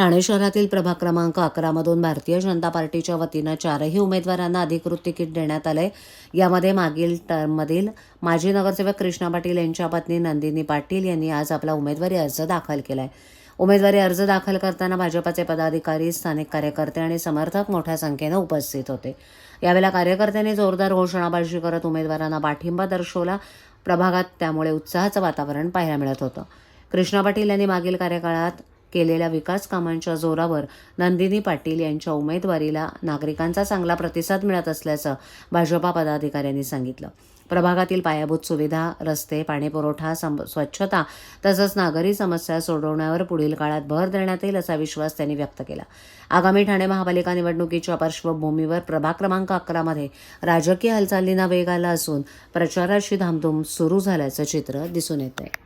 ठाणे शहरातील प्रभाग क्रमांक अकरामधून भारतीय जनता पार्टीच्या वतीनं चारही उमेदवारांना अधिकृत तिकीट देण्यात आलंय. यामध्ये मागील टर्ममधील माजी नगरसेवक कृष्णा पाटील यांच्या पत्नी नंदिनी पाटील यांनी आज आपला उमेदवारी अर्ज दाखल केलाय. उमेदवारी अर्ज दाखल करताना भाजपाचे पदाधिकारी स्थानिक कार्यकर्ते आणि समर्थक मोठ्या संख्येनं उपस्थित होते. यावेळेला कार्यकर्त्यांनी जोरदार घोषणाबाजी करत उमेदवारांना पाठिंबा दर्शवला. प्रभागात त्यामुळे उत्साहाचं वातावरण पाहायला मिळत होतं. कृष्णा पाटील यांनी मागील कार्यकाळात केलेल्या विकास कामांच्या जोरावर नंदिनी पाटील यांच्या उमेदवारीला नागरिकांचा चांगला प्रतिसाद मिळत असल्याचं भाजपा पदाधिकाऱ्यांनी सांगितलं. प्रभागातील पायाभूत सुविधा रस्ते पाणीपुरवठा स्वच्छता तसंच नागरी समस्या सोडवण्यावर पुढील काळात भर देण्यात येईल असा विश्वास त्यांनी व्यक्त केला. आगामी ठाणे महापालिका निवडणुकीच्या पार्श्वभूमीवर प्रभाग क्रमांक अकरामध्ये राजकीय हालचालींना वेग आला असून प्रचाराची धामधूम सुरू झाल्याचं चित्र दिसून येत आहे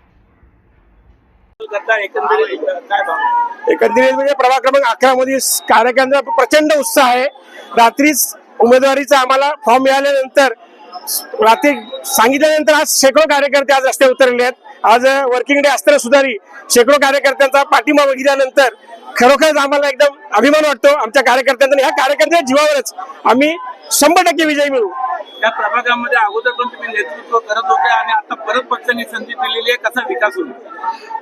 एकंदरीत म्हणजे प्रभाग क्रमांक अकरा मध्ये कार्यकर्त्यांचा प्रचंड उत्साह आहे. रात्रीच उमेदवारीचा आम्हाला फॉर्म मिळाल्यानंतर रात्री सांगितल्यानंतर आज शेकडो कार्यकर्ते आज रस्त्यावर उतरले आहेत. आज वर्किंग डे असताना सुधारी शेकडो कार्यकर्त्यांचा पाठिंबा बघितल्यानंतर खरोखरच आम्हाला एकदम अभिमान वाटतो आमच्या कार्यकर्त्यांचा ह्या कार्यकर्त्यांच्या जीवावरच आम्ही शंभर टक्के विजयी मिळू या प्रभागामध्ये अगोदर पण तुम्ही नेतृत्व करत होते आणि परत पक्षाने संधी दिलेली आहे कसा विकास होईल?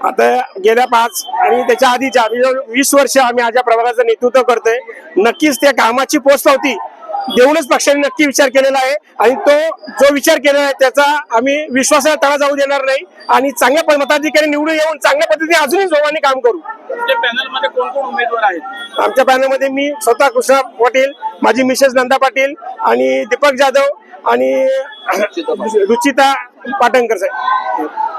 आता गेल्या पाच आणि त्याच्या आधीच्या म्हणजे वीस वर्ष आम्ही आज या प्रभागाचं नेतृत्व करतोय. नक्कीच त्या कामाची पोचपावती देऊनच पक्षाने नक्की विचार केलेला आहे. आणि तो जो विचार केलेला आहे त्याचा आम्ही विश्वासाला तळा जाऊ देणार नाही. आणि चांगल्या मताधिकारी निवडून येऊन चांगल्या पद्धतीने अजूनही जोमाने काम करू. तुमच्या पॅनलमध्ये कोण कोण उमेदवार आहेत? आमच्या पॅनलमध्ये मी स्वतः कृष्णा पाटील माझी मिसेस नंदा पाटील आणि दीपक जाधव आणि रुचिता पाटणकर साहेब.